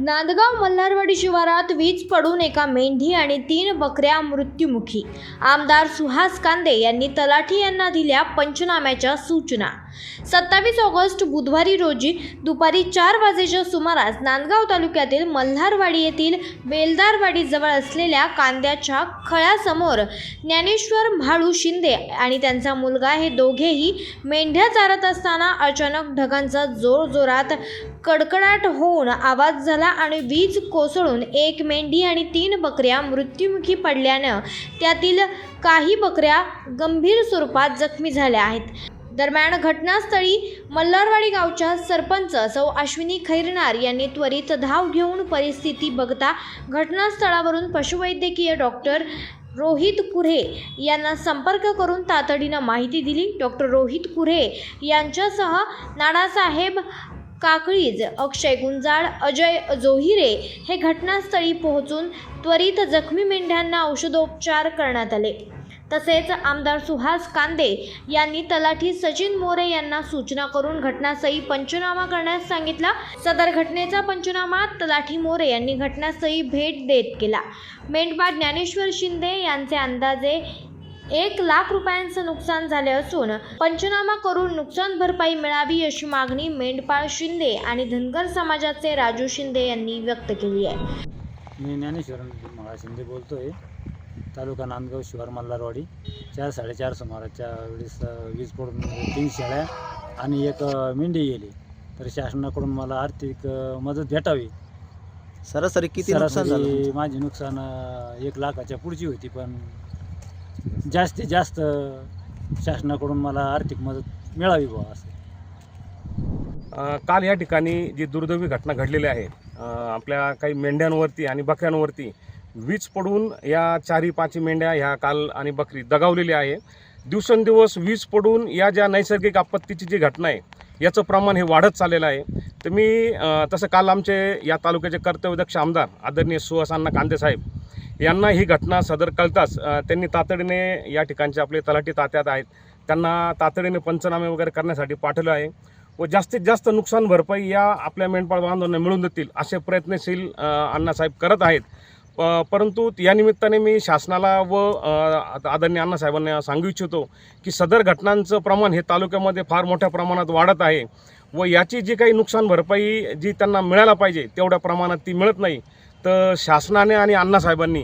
नांदगाव मल्हारवाडी शिवारात वीज पडून एका मेंढी आणि तीन बकऱ्या मृत्युमुखी. आमदार सुहास कांदे यांनी तलाठी यांना दिल्या पंचनाम्याच्या सूचना. सत्तावीस ऑगस्ट बुधवारी रोजी दुपारी चार वाजेच्या सुमारास नांदगाव तालुक्यातील मल्हारवाडी येथील बेलदारवाडीजवळ असलेल्या कांद्याच्या खळ्यासमोर ज्ञानेश्वर म्हाळू शिंदे आणि त्यांचा मुलगा हे दोघेही मेंढ्या चारत असताना अचानक ढगांचा जोरजोरात कडकडाट होऊन आवाज झाला आणि वीज कोसळून एक मेंढी आणि तीन बकऱ्या मृत्युमुखी पडल्यानं त्यातील काही बकऱ्या गंभीर स्वरूपात जखमी झाल्या आहेत. दरम्यान घटनास्थळी मल्हारवाडी गावच्या सरपंच सौ अश्विनी खैरनार यांनी त्वरित धाव घेऊन परिस्थिती बघता घटनास्थळावरून पशुवैद्यकीय डॉक्टर रोहित कुऱ्हे यांना संपर्क करून तातडीनं माहिती दिली. डॉक्टर रोहित कुऱ्हे यांच्यासह नानासाहेब काकळीज अक्षय गुंजाळ अजय जोहिरे हे घटनास्थळी पोहोचून त्वरित जखमी मेंढ्यांना औषधोपचार करण्यात आले. तसेच आमदार सुहास कांदे यांनी तलाठी सचिन मोरे यांना सूचना करून घटनास्थळी पंचनामा करण्यास सांगितला. सदर घटनेचा पंचनामा तलाठी मोरे यांनी घटनास्थळी भेट देत केला. मेंढपाळ ज्ञानेश्वर शिंदे यांचे अंदाजे एक लाख रुपयांचं नुकसान झाले असून पंचनामा करून नुकसान भरपाई मिळावी अशी मागणी मेंढपाळ शिंदे आणि धनगर समाजाचे राजू शिंदे यांनी व्यक्त केली आहे. मी ज्ञानेश्वर शिंदे बोलतो आहे तालुका नांदगाव शिवार मल्हारवाडी. चार साडेचार सुमाराच्या वेळेस वीज पडून तीन शेळ्या आणि एक मेंढी गेली. तर शासनाकडून मला आर्थिक मदत भेटावी. सरासरी किती नुकसान झालं? सरासरी माझी नुकसान एक लाखाच्या पुढची होती पण जास्तीत जास्त शासनाकडून मला आर्थिक मदत मिळावी बुवा असं. काल या ठिकाणी जी दुर्दैवी घटना घडलेली आहे आपल्या काही मेंढ्यांवरती आणि बकऱ्यांवरती वीज पडून या चारी पाची मेंढ्या ह्या काल आणि बकरी दगावलेली आहे. दिवसेंदिवस वीज पडून या ज्या नैसर्गिक आपत्तीची जी घटना आहे याचं प्रमाण हे वाढत चाललेलं आहे. तर मी तसं काल आमचे या तालुक्याचे कर्तव्यदक्ष आमदार आदरणीय सुहासांना कांदे साहेब यांना ही घटना सदर कळताच त्यांनी तातडीने या ठिकाणचे आपले तलाठी तात्यात आहेत. त्यांना तातडीने पंचनामे वगैरे करण्यासाठी पाठवलं आहे. व जास्तीत जास्त नुकसान भरपाई या आपल्या मेंढपाळ बांधवांना मिळून देतील असे प्रयत्नशील अण्णासाहेब करत आहेत. प- परंतु या निमित्ताने मी शासनाला व आदरणीय अण्णासाहेबांना सांगू इच्छितो की सदर घटनांचं प्रमाण हे तालुक्यामध्ये फार मोठ्या प्रमाणात वाढत आहे. व याची जी काही नुकसान भरपाई जी त्यांना मिळायला पाहिजे तेवढ्या प्रमाणात ती मिळत नाही. तर शासनाने आणि अण्णासाहेबांनी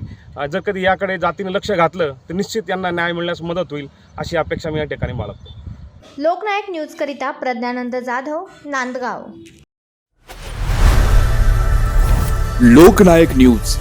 जर कधी याकडे जातीने लक्ष घातलं तर निश्चित यांना न्याय मिळण्यास मदत होईल अशी अपेक्षा मी या ठिकाणी बाळगतो. लोकनायक न्यूजकरिता प्रज्ञानंद जाधव नांदगाव. लोकनायक न्यूज.